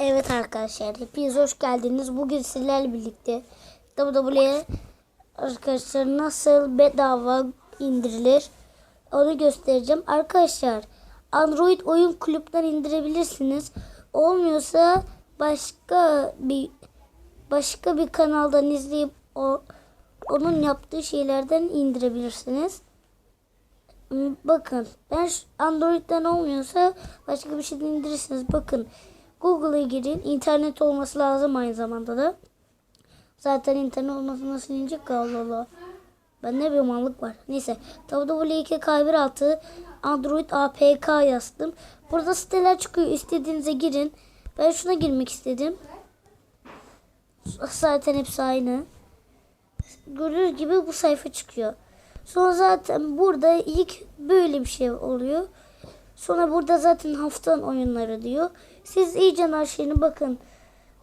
Evet arkadaşlar hepiniz hoş geldiniz. Bugün sizlerle birlikte WWE'ye arkadaşlar nasıl bedava indirilir onu göstereceğim. Arkadaşlar Android oyun kulüpten indirebilirsiniz. Olmuyorsa başka bir başka bir kanaldan izleyip o onun yaptığı şeylerden indirebilirsiniz. Bakın ben Android'den olmuyorsa başka bir şeyden indirirsiniz. Bakın Google'a girin. İnternet olması lazım aynı zamanda da. Zaten internet olması nasıl inecek Allah Allah. Bende bir mallık var. Neyse. WW2K16 Android APK yazdım. Burada siteler çıkıyor. İstediğinize girin. Ben şuna girmek istedim. Zaten hepsi aynı. Gördüğünüz gibi bu sayfa çıkıyor. Sonra zaten burada ilk böyle bir şey oluyor. Sonra burada zaten haftanın oyunları diyor. Siz iyice her şeyine bakın.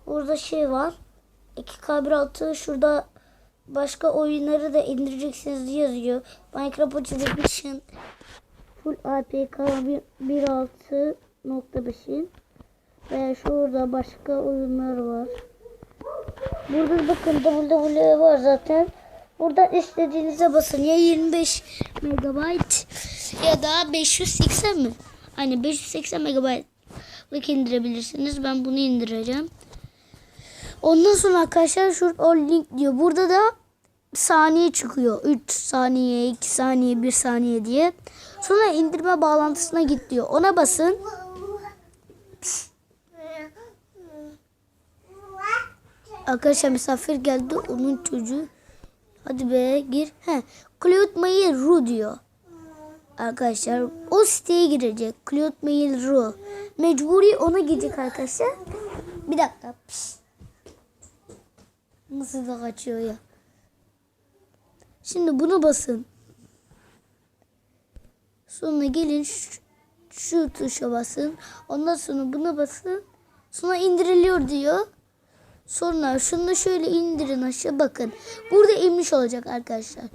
Burada şey var. 2K16 şurada başka oyunları da indireceksiniz yazıyor. Minecraft Edition Full APK 1.6.5'in ve şurada başka oyunlar var. Burada bakın WWE var zaten. Burada istediğinize basın. Ya 25 megabayt ya da 580 mi? Hani 580 megabaytlık indirebilirsiniz. Ben bunu indireceğim. Ondan sonra arkadaşlar şurada o link diyor. Burada da saniye çıkıyor. 3 saniye, 2 saniye, 1 saniye diye. Sonra indirme bağlantısına git diyor. Ona basın. Arkadaşlar misafir geldi. Onun çocuğu. Hadi be gir. He. Mail Ru diyor. Arkadaşlar o siteye girecek. Cloud Mail Ru. Mecburi ona gidecek arkadaşlar. Bir dakika. Pişt. Nasıl da kaçıyor ya. Şimdi bunu basın. Sonra gelin şu, şu tuşa basın. Ondan sonra buna basın. Sonra indiriliyor diyor. Sonra şunu şöyle indirin aşağı bakın. Burada inmiş olacak arkadaşlar.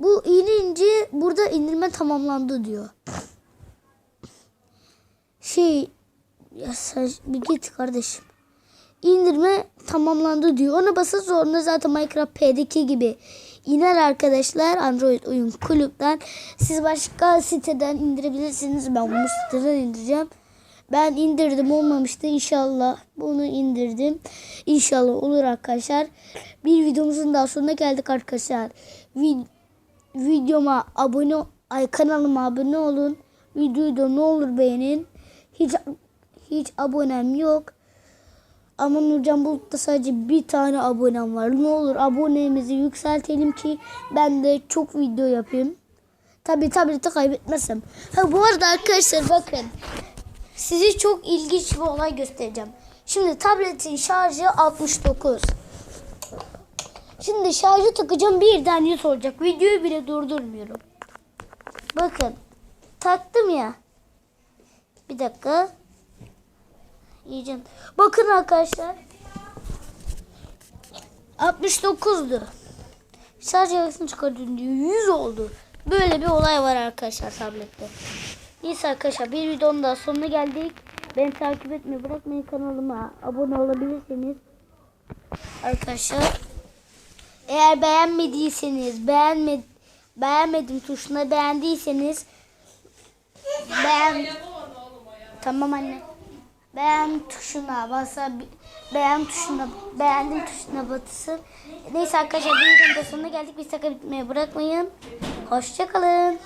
Bu inince burada indirme tamamlandı diyor. Şey ya sen bir git kardeşim. İndirme tamamlandı diyor. Ona basın sonra zaten Minecraft P'deki gibi iner arkadaşlar Android oyun kulüpten. Siz başka siteden indirebilirsiniz. Ben bunu siteden indireceğim. Ben indirdim olmamıştı inşallah bunu indirdim. İnşallah olur arkadaşlar. Bir videomuzun daha sonuna geldik arkadaşlar. Vid- videoma abone ay kanalıma abone olun. Videoyu da ne olur beğenin. Hiç hiç abonem yok. Ama Nurcan Bulut'ta sadece bir tane abonem var. Ne olur abonemizi yükseltelim ki ben de çok video yapayım. Tabi tableti kaybetmezsem. Ha bu arada arkadaşlar bakın. Size çok ilginç bir olay göstereceğim. Şimdi tabletin şarjı 69. Şimdi şarjı takacağım birden 100 olacak. Videoyu bile durdurmuyorum. Bakın. Taktım ya. Bir dakika. İyice. Bakın arkadaşlar. 69'du. Şarj yarısını çıkardın diyor. 100 oldu. Böyle bir olay var arkadaşlar tablette. Neyse arkadaşlar bir videonun daha sonuna geldik. Beni takip etmeyi bırakmayın kanalıma abone olabilirsiniz. Arkadaşlar eğer beğenmediyseniz beğenme, beğenmedim tuşuna beğendiyseniz beğen Tamam anne. Beğen tuşuna basa beğen tuşuna beğendim tuşuna basın. Neyse arkadaşlar bir videonun da sonuna geldik. Biz takip etmeyi bırakmayın. Hoşçakalın.